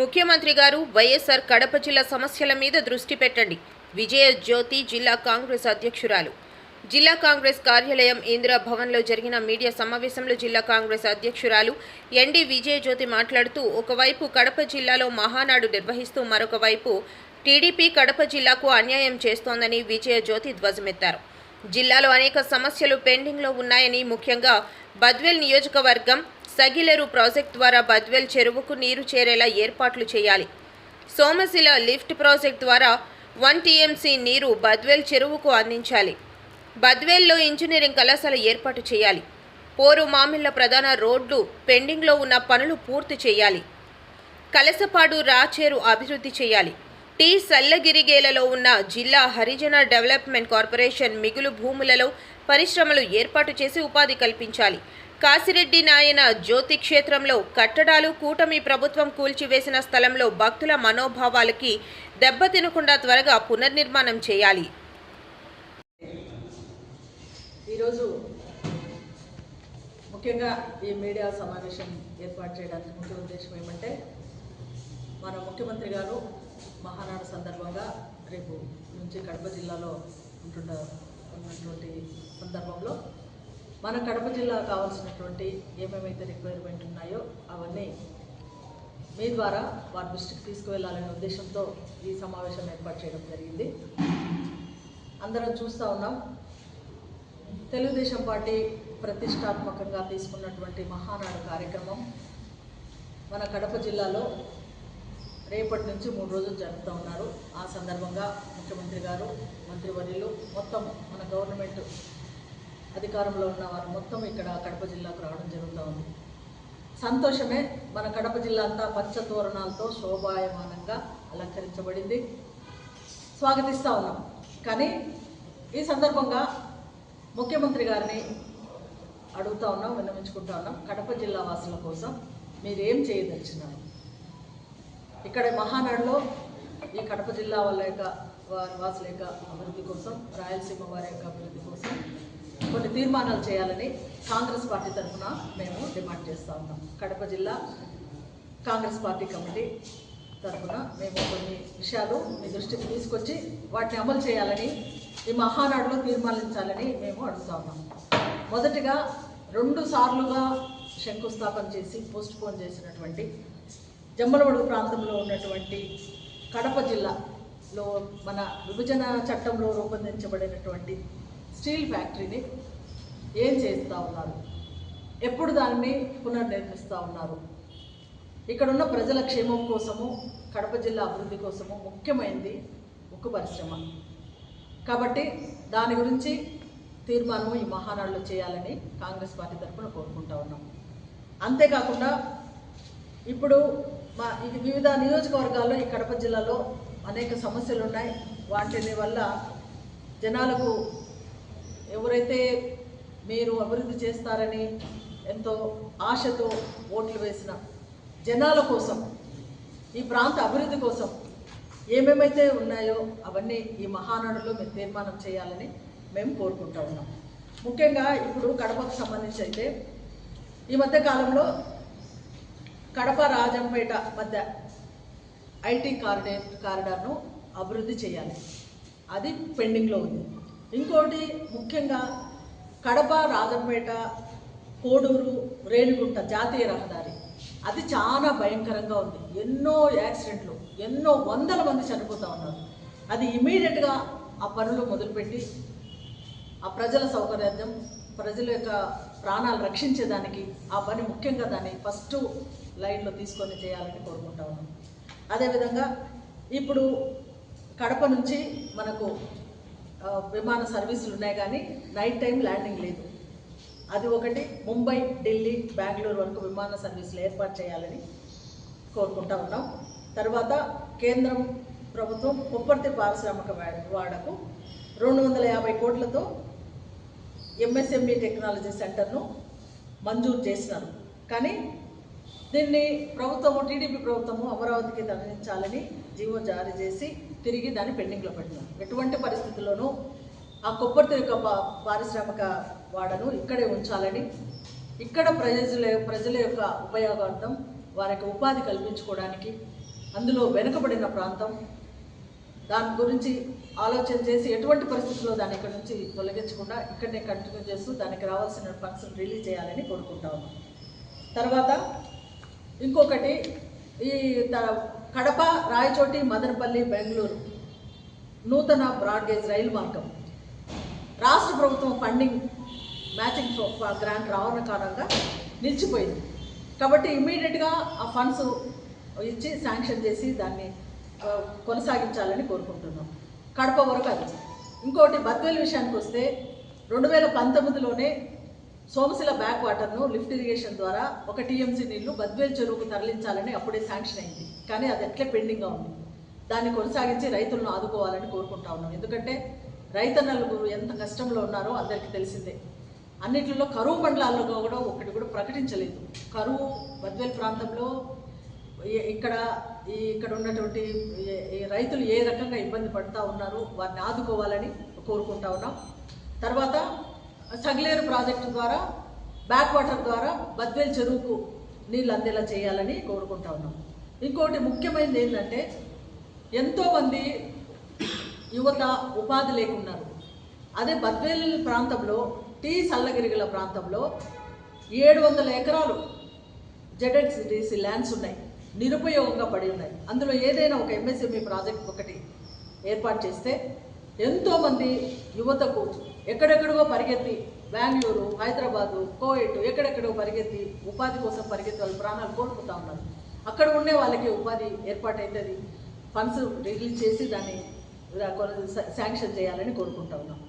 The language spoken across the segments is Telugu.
ముఖ్యమంత్రి గారు వైఎస్ఆర్ కడప జిల్లా సమస్యల మీద దృష్టి పెట్టండి. విజయ జ్యోతి జిల్లా కాంగ్రెస్ అధ్యక్షురాలు. జిల్లా కాంగ్రెస్ కార్యాలయం ఇందిరా భవన్లో జరిగిన మీడియా సమావేశంలో జిల్లా కాంగ్రెస్ అధ్యక్షురాలు ఎన్డీ విజయజ్యోతి మాట్లాడుతూ ఒకవైపు కడప జిల్లాలో మహానాడు నిర్వహిస్తూ మరొక వైపు టీడీపీ కడప జిల్లాకు అన్యాయం చేస్తోందని విజయజ్యోతి ధ్వజమెత్తారు. జిల్లాలో అనేక సమస్యలు పెండింగ్లో ఉన్నాయని ముఖ్యంగా బద్వేల్ నియోజకవర్గం సగిలేరు ప్రాజెక్ట్ ద్వారా బద్వేల్ చెరువుకు నీరు చేరేలా ఏర్పాట్లు చేయాలి. సోమశిల లిఫ్ట్ ప్రాజెక్ట్ ద్వారా వన్ టీఎంసీ నీరు బద్వేల్ చెరువుకు అందించాలి. బద్వేల్లో ఇంజనీరింగ్ కళాశాల ఏర్పాటు చేయాలి. పోరు మామిళ్ళ ప్రధాన రోడ్లు పెండింగ్లో ఉన్న పనులు పూర్తి చేయాలి. కలసపాడు రాచేరు అభివృద్ధి చేయాలి. టీ సల్లగిరిగేలలో ఉన్న జిల్లా హరిజన డెవలప్మెంట్ కార్పొరేషన్ మిగులు భూములలో పరిశ్రమలు ఏర్పాటు చేసి ఉపాధి కల్పించాలి. కాసిరెడ్డి నాయన జ్యోతి క్షేత్రంలో కట్టడాలు కూటమి ప్రభుత్వం కూల్చివేసిన స్థలంలో భక్తుల మనోభావాలకి దెబ్బతినకుండా త్వరగా పునర్నిర్మాణం చేయాలి. ఈరోజు ముఖ్యంగా ఈ మీడియా సమావేశం ఏర్పాటు చేయడానికి ముఖ్య ఉద్దేశం ఏమంటే మన ముఖ్యమంత్రి గారు మహానాడు సందర్భంగా రేపు నుంచి కడప జిల్లాలో ఉంటున్న ఉన్నటువంటి సందర్భంలో మన కడప జిల్లా కావాల్సినటువంటి ఏమేమైతే రిక్వైర్మెంట్ ఉన్నాయో అవన్నీ మీ ద్వారా వారి దృష్టికి తీసుకువెళ్ళాలనే ఉద్దేశంతో ఈ సమావేశం ఏర్పాటు చేయడం జరిగింది. అందరం చూస్తూ ఉన్నాం. తెలుగుదేశం పార్టీ ప్రతిష్టాత్మకంగా తీసుకున్నటువంటి మహానాడు కార్యక్రమం మన కడప జిల్లాలో రేపటి నుంచి మూడు రోజులు జరుపుతూ ఉన్నారు. ఆ సందర్భంగా ముఖ్యమంత్రి గారు మంత్రివర్యులు మొత్తం మన గవర్నమెంట్ అధికారంలో ఉన్న వారు మొత్తం ఇక్కడ కడప జిల్లాకు రావడం జరుగుతూ ఉంది. సంతోషమే మన కడప జిల్లా అంతా పచ్చ తోరణాలతో శోభాయమానంగా అలంకరించబడింది. స్వాగతిస్తూ ఉన్నాం. కానీ ఈ సందర్భంగా ముఖ్యమంత్రి గారిని అడుగుతా ఉన్నాం విన్నవించుకుంటా ఉన్నాం. కడప జిల్లా వాసుల కోసం మీరేం చేయదలిచినారు? ఇక్కడ మహానాడులో ఈ కడప జిల్లా వాళ్ళ యొక్క వారి వాసుల యొక్క అభివృద్ధి కోసం రాయలసీమ వారి యొక్క అభివృద్ధి కోసం కొన్ని తీర్మానాలు చేయాలని కాంగ్రెస్ పార్టీ తరఫున మేము డిమాండ్ చేస్తూ ఉన్నాం. కడప జిల్లా కాంగ్రెస్ పార్టీ కమిటీ తరఫున మేము కొన్ని విషయాలు మీ దృష్టికి తీసుకొచ్చి వాటిని అమలు చేయాలని ఈ మహానాడులో తీర్మానించాలని మేము అడుగుతా ఉన్నాం. మొదటిగా రెండు సార్లుగా శంకుస్థాపన చేసి పోస్ట్ పోన్ చేసినటువంటి జమ్మలమడుగు ప్రాంతంలో ఉన్నటువంటి కడప జిల్లాలో మన విభజన చట్టంలో రూపొందించబడినటువంటి స్టీల్ ఫ్యాక్టరీని ఏం చేస్తూ ఉన్నారు? ఎప్పుడు దానిని పునర్నిర్మిస్తూ ఉన్నారు? ఇక్కడున్న ప్రజల క్షేమం కోసము కడప జిల్లా అభివృద్ధి కోసము ముఖ్యమైనది ఉక్కు పరిశ్రమ. కాబట్టి దాని గురించి తీర్మానం ఈ మహానాడులో చేయాలని కాంగ్రెస్ పార్టీ తరఫున కోరుకుంటా ఉన్నాం. అంతేకాకుండా ఇప్పుడు మా ఇది వివిధ నియోజకవర్గాల్లో ఈ కడప జిల్లాలో అనేక సమస్యలు ఉన్నాయి వాటిని వల్ల జనాలకు ఎవరైతే మీరు అభివృద్ధి చేస్తారని ఎంతో ఆశతో ఓట్లు వేసిన జనాల కోసం ఈ ప్రాంత అభివృద్ధి కోసం ఏమేమైతే ఉన్నాయో అవన్నీ ఈ మహానాడులో మీరు తీర్మానం చేయాలని మేము కోరుకుంటా ఉన్నాం. ముఖ్యంగా ఇప్పుడు కడపకు సంబంధించి అయితే ఈ మధ్యకాలంలో కడప రాజంపేట మధ్య ఐటీ కారిడే కారిడార్ను అభివృద్ధి చేయాలి. అది పెండింగ్లో ఉంది. ఇంకోటి ముఖ్యంగా కడప రాజంపేట కోడూరు రేణిగుంట జాతీయ రహదారి. అది చాలా భయంకరంగా ఉంది. ఎన్నో యాక్సిడెంట్లు ఎన్నో వందల మంది చనిపోతూ ఉన్నారు. అది ఇమీడియట్గా ఆ పనులు మొదలుపెట్టి ఆ ప్రజల సౌకర్యార్థం ప్రజల యొక్క ప్రాణాలు రక్షించేదానికి ఆ పని ముఖ్యంగా దాన్ని ఫస్ట్ లైన్లో తీసుకొని చేయాలని కోరుకుంటా ఉన్నాం. అదేవిధంగా ఇప్పుడు కడప నుంచి మనకు విమాన సర్వీసులు ఉన్నాయి కానీ నైట్ టైం ల్యాండింగ్ లేదు. అది ఒకటి ముంబై ఢిల్లీ బెంగళూరు వరకు విమాన సర్వీసులు ఏర్పాటు చేయాలని కోరుకుంటా ఉన్నాం. తర్వాత కేంద్రం ప్రభుత్వం ఉప్పర్తి పారిశ్రామిక వాడకు రెండు వందల యాభై కోట్లతో ఎంఎస్ఎంఈ టెక్నాలజీ సెంటర్ను మంజూరు చేసినారు. కానీ దీన్ని ప్రభుత్వము టీడీపీ ప్రభుత్వము అమరావతికి తరలించాలని జీవో జారీ చేసి తిరిగి దాన్ని పెండింగ్లో పెట్టినారు ఎటువంటి పరిస్థితుల్లోనూ ఆ కొబ్బరి యొక్క పారిశ్రామిక వాడను ఇక్కడే ఉంచాలని ఇక్కడ ప్రజల ప్రజల యొక్క ఉపయోగార్థం వారికి ఉపాధి కల్పించుకోవడానికి అందులో వెనుకబడిన ప్రాంతం. దాని గురించి ఆలోచన చేసి ఎటువంటి పరిస్థితుల్లో దాన్ని ఇక్కడ నుంచి తొలగించకుండా ఇక్కడనే కంటిన్యూ చేస్తూ దానికి రావాల్సిన ఫండ్స్ రిలీజ్ చేయాలని కోరుకుంటా తర్వాత ఇంకొకటి ఈ త- కడప రాయచోటి మదనపల్లి బెంగళూరు. నూతన బ్రాడ్గేజ్ రైలు మార్గం. రాష్ట్ర ప్రభుత్వం ఫండింగ్ మ్యాచింగ్ ఫ- గ్రాంట్ రావడం కారణంగా నిలిచిపోయింది. కాబట్టి ఇమ్మీడియట్గా ఆ ఫండ్స్ ఇచ్చి శాంక్షన్ చేసి దాన్ని కొనసాగించాలని కోరుకుంటున్నాం. కడప వరకు అది. ఇంకోటి బద్వేల్ విషయానికి వస్తే రెండు వేల పంతొమ్మిదిలోనే సోమశిల బ్యాక్ వాటర్ను లిఫ్ట్ ఇరిగేషన్ ద్వారా ఒక టీఎంసీ నీళ్ళు బద్వేల్ చెరువుకు తరలించాలని అప్పుడే శాంక్షన్ అయింది. కానీ అది ఎట్లే పెండింగ్గా ఉంది. దాన్ని కొనసాగించి రైతులను ఆదుకోవాలని కోరుకుంటా ఉన్నాం. ఎందుకంటే రైతన్నలు ఎంత కష్టంలో ఉన్నారో అందరికీ తెలిసిందే. అన్నిటిలో కరువు మండలాల్లో కూడా ఒకటి కూడా ప్రకటించలేదు. కరువు బద్వేల్ ప్రాంతంలో ఇక్కడ ఈ ఇక్కడ ఉన్నటువంటి ఈ- రైతులు ఏ రకంగా ఇబ్బంది పడుతూ ఉన్నారు వారిని ఆదుకోవాలని కోరుకుంటా ఉన్నాం. తర్వాత సగిలేరు ప్రాజెక్టు ద్వారా బ్యాక్ వాటర్ ద్వారా బద్వేల్ చెరువుకు నీళ్ళు అందేలా చేయాలని కోరుకుంటా ఉన్నాం. ఇంకోటి ముఖ్యమైనది ఏంటంటే ఎంతోమంది యువత ఉపాధి లేకున్నారు. అదే బద్వేల్ ప్రాంతంలో టీ సల్లగిరిగల ప్రాంతంలో ఏడు వందల ఎకరాలు జెడ్ఎక్సిడిసి ల్యాండ్స్ ఉన్నాయి. నిరుపయోగంగా పడి ఉన్నాయి. అందులో ఏదైనా ఒక ఎంఎస్ఎంఈ ప్రాజెక్ట్ ఒకటి ఏర్పాటు చేస్తే ఎంతోమంది యువతకు ఎక్కడెక్కడికో పరిగెత్తి బెంగళూరు హైదరాబాదు కోయట్ ఎక్కడెక్కడో పరిగెత్తి ఉపాధి కోసం పరిగెత్తి వాళ్ళ ప్రాణాలు కోల్పోతూ ఉన్నారు. అక్కడ ఉండే వాళ్ళకి ఉపాధి ఏర్పాటైతుంది. ఫండ్స్ రిలీజ్ చేసి దాన్ని శాంక్షన్ చేయాలని కోరుకుంటా ఉన్నాం.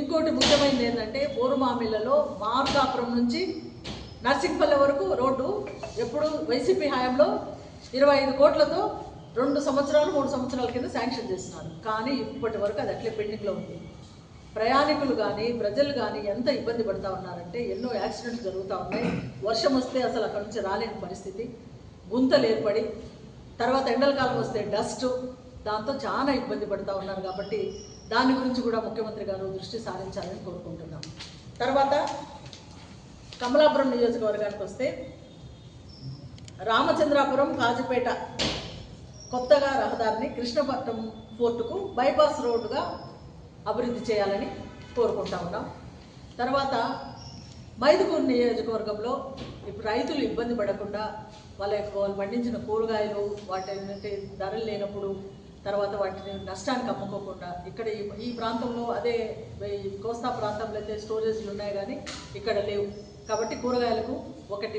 ఇంకోటి ముఖ్యమైనది ఏంటంటే పూర్వమామిళ్ళలో మార్కాపురం నుంచి నర్సింగ్పల్లె వరకు రోడ్డు ఎప్పుడు వైసీపీ హయాంలో ఇరవై ఐదు కోట్లతో రెండు సంవత్సరాలు మూడు సంవత్సరాల కింద శాంక్షన్ చేస్తున్నారు. కానీ ఇప్పటి వరకు అది అట్లే పెండింగ్లో ఉంది. ప్రయాణికులు కానీ ప్రజలు కానీ ఎంత ఇబ్బంది పడుతూ ఉన్నారంటే ఎన్నో యాక్సిడెంట్స్ జరుగుతూ ఉన్నాయి. వర్షం వస్తే అసలు అక్కడ నుంచి రాలేని పరిస్థితి. గుంతలు ఏర్పడి తర్వాత ఎండల కాలం వస్తే డస్ట్. దాంతో చాలా ఇబ్బంది పడుతూ ఉన్నారు కాబట్టి దాని గురించి కూడా ముఖ్యమంత్రి గారు దృష్టి సారించాలని కోరుకుంటున్నాం తర్వాత కమలాపురం నియోజకవర్గానికి వస్తే రామచంద్రాపురం కాజుపేట కొత్తగా రహదారిని కృష్ణపట్నం ఫోర్టుకు బైపాస్ రోడ్డుగా అభివృద్ధి చేయాలని కోరుకుంటా ఉన్నాం. తర్వాత మైదుకూరు నియోజకవర్గంలో ఇప్పుడు రైతులు ఇబ్బంది పడకుండా వాళ్ళ యొక్క వాళ్ళు పండించిన కూరగాయలు వాటి ధరలు లేనప్పుడు తర్వాత వాటిని నష్టానికి అమ్ముకోకుండా ఇక్కడ ఈ ప్రాంతంలో అదే కోస్తా ప్రాంతంలో అయితే స్టోరేజ్లు ఉన్నాయి కానీ ఇక్కడ లేవు. కాబట్టి కూరగాయలకు ఒకటి